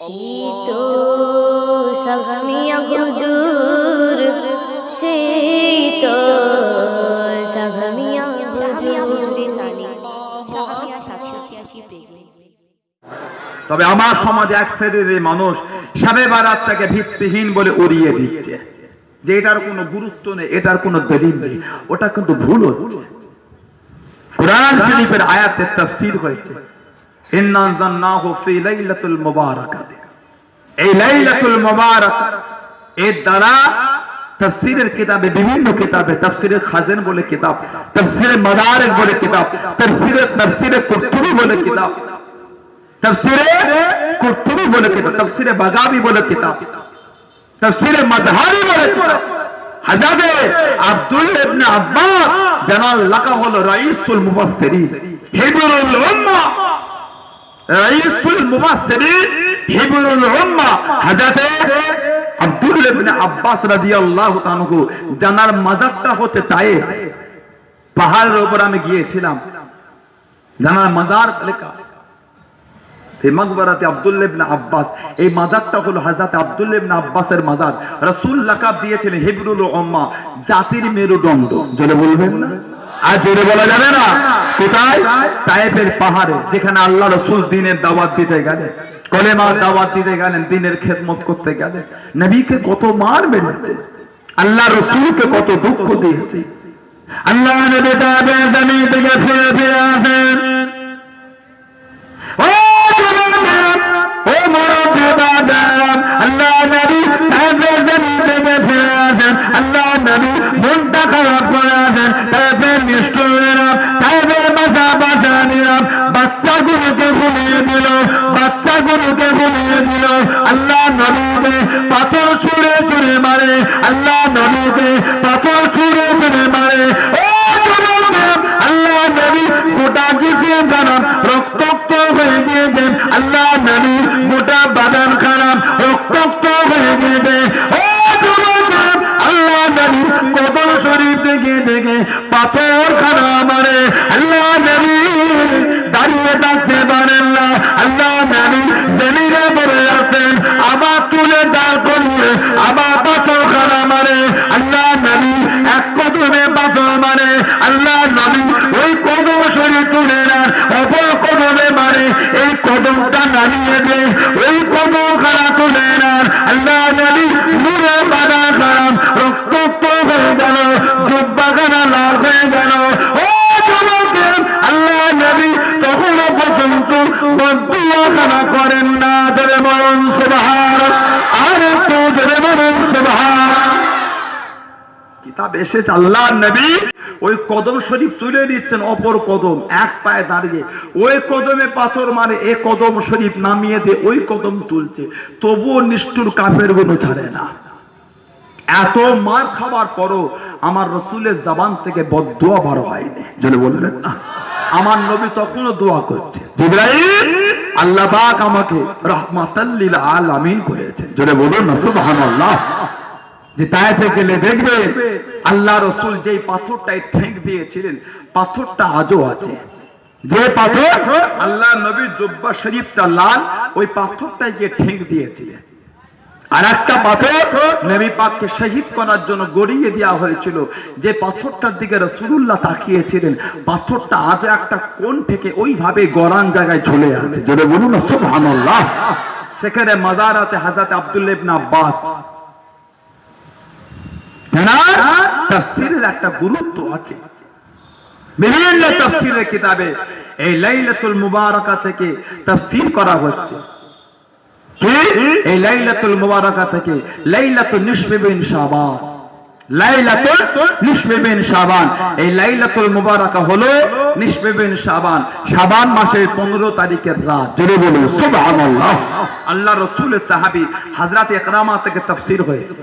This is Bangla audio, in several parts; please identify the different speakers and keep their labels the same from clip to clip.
Speaker 1: শীত সাজামিয়া হুজুর শীত সাজামিয়া
Speaker 2: তবে আমার সমাজে এক শ্রেণির এই মানুষ সাবে বারাতটাকে ভিত্তিহীন বলে উড়িয়ে দিচ্ছে। যে এটার কোনো গুরুত্ব নেই এটার কোনো দলিল নেই ওটা কিন্তু ভুল হচ্ছে। কোরআন শরীফের আয়াতের তাফসীর হয়েছে। এই লাইলাতুল মুবারাক, এর দ্বারা তাফসীরের কিতাবে, বিভিন্ন কিতাবে, তাফসীরের খাজেন বলে কিতাব, তাফসীরের মাদারিক বলে কিতাব, তাফসীরের তাফসীরের কুরতুবি বলে কিতাব তফসিরে কুরতুবি বলে কিতাব তফসিরে বাগাবি বলে কিতাব তফসিরে মাজহারি বলে কিতাব। হাজাবে আব্দুল ইবনে আব্বাস, জানাল লাকা হলো রাইসুল মুফাসসিরিন। হিবরুল উম্মাহ রাইসুল মুফাসসিরিন হিবরুল উম্মাহ হাজাতে আব্দুল ইবনে আব্বাস রাদিয়াল্লাহু তাআলা জানার মাজারটা হচ্ছে তায়ে পাহাড়ের উপর আমি গিয়েছিলাম। জানার মাজার লেখা এই মকবরাতে আব্দুল্লাহ ইবনে আব্বাস। এই মাজারটা হলো হযরত আব্দুল্লাহ ইবনে আব্বাসের মাজার। রাসূল লাকাব দিয়েছিলেন হিবরুল উম্মাহ জাতির মেরুদণ্ড। জোরে বলবেন না? আর জোরে বলা যাবে না? কোথায়? পাহাড়ে, যেখানে আল্লাহ রসুল দিনের দাওয়াত দিতে গেলেন, কলেমার দাওয়াত দিতে গেলেন, দিনের খেদমত করতে গেলেন। নবীকে কত মার মেরেছে আল্লাহ রসুলকে কত দুঃখ দিয়েছে। আল্লাহ নবী ফিরে ফিরে আসেন। পাথর খারাপ মারে, আল্লাহ নবী দাঁড়িয়ে থাকতে পারেন না। আল্লাহ নবী জমিনে পড়ে আছেন, আবার তুলে দাঁড় করিয়ে আবার পাথর খারাপ মারে। আল্লাহ নবী এক কদমে পাথর মারে। আল্লাহ নবী ওই কদম শরীর তুলে না অপর কদমে মারে। এই কদমটা নামিয়ে দে কিতাব এসেছে আল্লাহ নবী। ওই কদম শরীফ তুলে দিচ্ছেন অপর কদম, এক পায়ে দাঁড়িয়ে। ওই কদমে পাথর মারে, এ কদম শরীফ নামিয়ে দিয়ে ওই কদম তুলছে। তবুও নিষ্ঠুর কাপেরগুলো ছাড়ে না। এত মার খাবার পরও আমার রসুলের জবান থেকে বদুয়া বার হয়নি। যদি বললেন না। আমার নবী তখনও দোয়া করছে। আল্লাহ আমাকে রহমাতাল্লিল আলামিন করেছেন। যদি বলুন না, সুবহানাল্লাহ। যে তাইতে গেলে দেখবে আল্লাহ রসুল যেই পাথরটাই ঠেক দিয়েছিলেন পাথরটা আজও আছে। যে পাথর? আল্লাহ নবী জব্বা শরীফটা লাল ওই পাথরটাই গিয়ে ঠেক দিয়েছিলেন। আর একটা পাথর? নবী পাককে শহীদ করার জন্য গড়িয়ে দেওয়া হয়েছিল। যে পাথরটার দিকে রসুল্লাহ তাকিয়েছিলেন পাথরটা আজ একটা কোন থেকে ওইভাবে গরান জায়গায় ঝুলে আছে যদি বলুন সুবহানাল্লাহ। সেখানে মাজার আছে হাজাতে আব্দুল্লাহ ইবনে আব্বাস। একটা গুরুত্ব আছে। বিভিন্ন কিতাবে এই লাইলাতুল মুবারাকা থেকে করা হচ্ছে। এই লাইলাতুল মুবারাকা থেকে লাইলাতুল শাবান। লাইলাতুল শাবান। এই লাইলাতুল মুবারাকা হলো শাবান। শাবান মাসের 15 তারিখের রাত। জোরে বলুন, সুবহানাল্লাহ। আল্লাহ রাসূলের সাহাবী হযরত ইকরামা থেকে তাফসীর হয়েছে।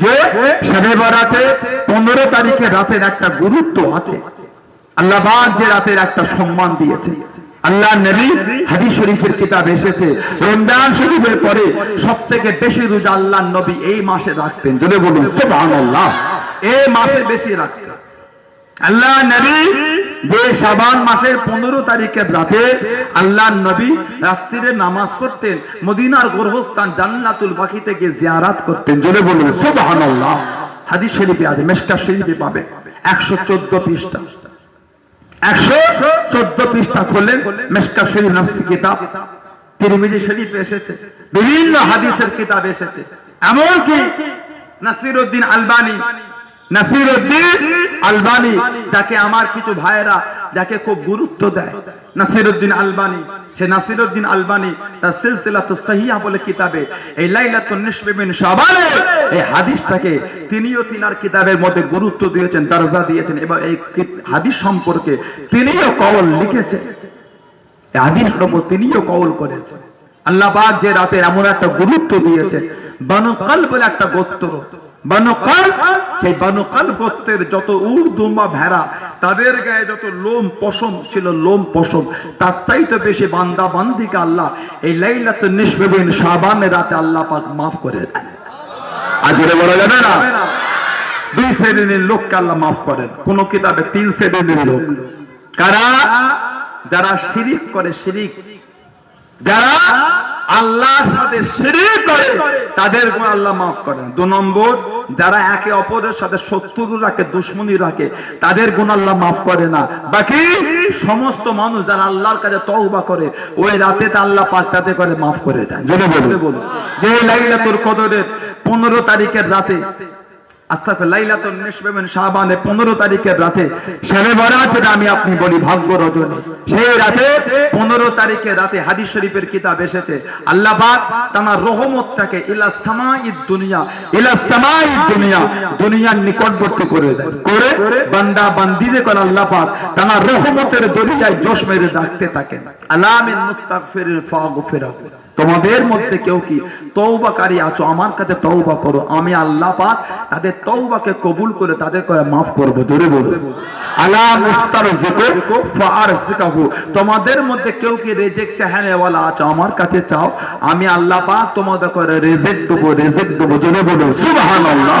Speaker 2: যে শবে বরাতে পনেরো তারিখে রাতের একটা গুরুত্ব আছে। আল্লাহ যে রাতের একটা সম্মান দিয়েছে। আল্লাহ নবী হাদিস শরীফের কিতাব এসেছে। রমজান শরীফের পরে সব থেকে বেশি রোজা আল্লাহ নবী এই মাসে রাখতেন। যদি বলুন, সুবহানাল্লাহ। এই মাসে বেশি রাখতেন। আল্লাহ নবী যে শাবান মাসের পনেরো তারিখের রাতে আল্লাহ নবী রাত্রিরে নামাজ পড়তেন, মদিনার গর্ভস্থান জান্নাতুল বাকি থেকে জিয়ারাত করতেন। জোরে বলুন, সুবহানাল্লাহ। হাদিস শরীফে আছে মেশকা শরীফে পাবে। একশো চোদ্দ পৃষ্ঠা। একশো চোদ্দ পৃষ্ঠা খুললেন মেশকা শরীফ নফসি কিতাব। তিরমিজি শরীফ এসেছে, বিভিন্ন হাদিসের কিতাব এসেছে। এমনকি নাসিরউদ্দিন আলবানি নাসিরউদ্দিন আলবানি, যাকে আমার কিছু ভাইয়েরা যাকে খুব গুরুত্ব দেয়। নাসিরউদ্দিন আলবানি, সে নাসিরউদ্দিন আলবানি, তার সিলসিলাতু সহিহা বলে কিতাবে, এই লাইলাতুন এই হাদিসটাকে তিনিও তিনার কিতাবের মধ্যে গুরুত্ব দিয়েছেন, দরজা দিয়েছেন, এবং এই হাদিস সম্পর্কে তিনিও কওল লিখেছেন। এই উপর তিনিও কওল করেছেন। আল্লাহ যে রাতে এমন একটা গুরুত্ব দিয়েছে বানু বলে একটা গোত্র সেই বানুকাল গোত্রের যত উর্দুমা ভেড়া, তাদের গায়ে যত লোম পশম ছিল লোম পশম, তার চাইতে বেশি বান্দা বান্দিকে আল্লাহ এই লাইলাত নিসবেবিন শাবানের রাতে আল্লাহ পাক মাফ করে আজকে বলা যাবে না? দুই শ্রেণির লোককে আল্লাহ মাফ করেন। কোন কিতাবে তিন শ্রেণির লোক। কারা? যারা শিরিক করে শিরিক। যারা আল্লাহর সাথে শিরিক করে তাদের আল্লাহ মাফ করেন। দু নম্বর যারা একে অপরের সাথে শত্রু রাখে দুশ্মনী রাখে তাদের গুণ আল্লাহ মাফ করে না। বাকি সমস্ত মানুষ যারা আল্লাহর কাছে তওবা করে ওই রাতে তা আল্লাহ পাঁচটাতে করে মাফ করে দেন। যে বলুন। যে লাইলাতুল কদরের পনেরো তারিখের রাতে আস্তাফে লাইলাতুন নিসবেন শাবানে 15 তারিখের রাতে শবে বরাত আমি আপনি বলি ভাগ্য রজনী। সেই রাতে 15 তারিখের রাতে হাদিস শরীফের কিতাব এসেছে। আল্লাহ পাক রহমতটাকে ইলা সামাইদ দুনিয়া, ইলা সামাইদ দুনিয়া, দুনিয়ার নিকটবর্তী করে করে বান্দা বান্দিদের করে রহমতের দরিয়ায় জোশ মেরে ডাকতে থাকেন। আলামিন মুস্তাগফিরিল ফাগফিরা তোমাদের মধ্যে কেউ কি তৌবাকারী আছো? আমার কাছে তৌবা করো। আমি আল্লাহ পাক তাদের তৌবাকে কবুল করে তাদের করে মাফ করব। জোরে বলব আল্লাহ তোমাদের মধ্যে কেউ কি রেজেক চাহানে ওয়ালা আছো? আমার কাছে চাও, আমি আল্লাহ পাক তোমাদের করে রেজেক দেবো রেজেক দেবো। জোরে বলো সুবহানাল্লাহ।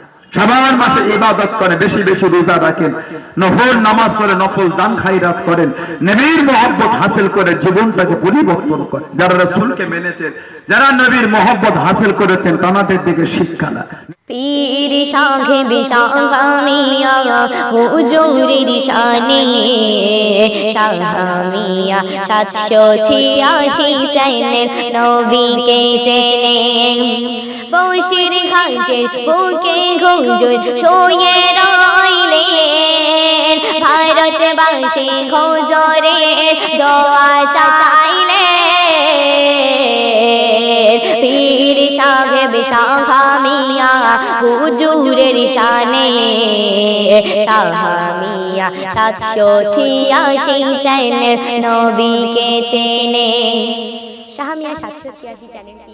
Speaker 2: শাবান মাসে ইবাদত করে বেশি বেশি রোজা রাখেন। নফল নামাজ পড়ে, নফল দান খাইরাত করেন। নবীর মহব্বত হাসিল করে জীবনটাকে পরিবর্তন করে যারা রাসূলকে মেনেছেন, যারা নবীর মহব্বত হাসিল করেছেন, তাদের দিকে শিক্ষা না
Speaker 1: পীর সাঘে বিশাখামিয়া হুজুরের শানে শাহামিয়া সাতশো ছিয়াশি চ্যানেল নবীকে চেনে বসির ঘাটে বুকে হুজুর শুয়ে রইলেন। ভারতবাসী হুজুরে দোয়া চাইলেন। পীর সাহেব বিশাখামিয়া হুজুরের শানে শাহামিয়া সাতশো ছিয়াশি চ্যানেল নবীকে চেনে। শাহামিয়া সাতশো ছিয়াশি চ্যানেল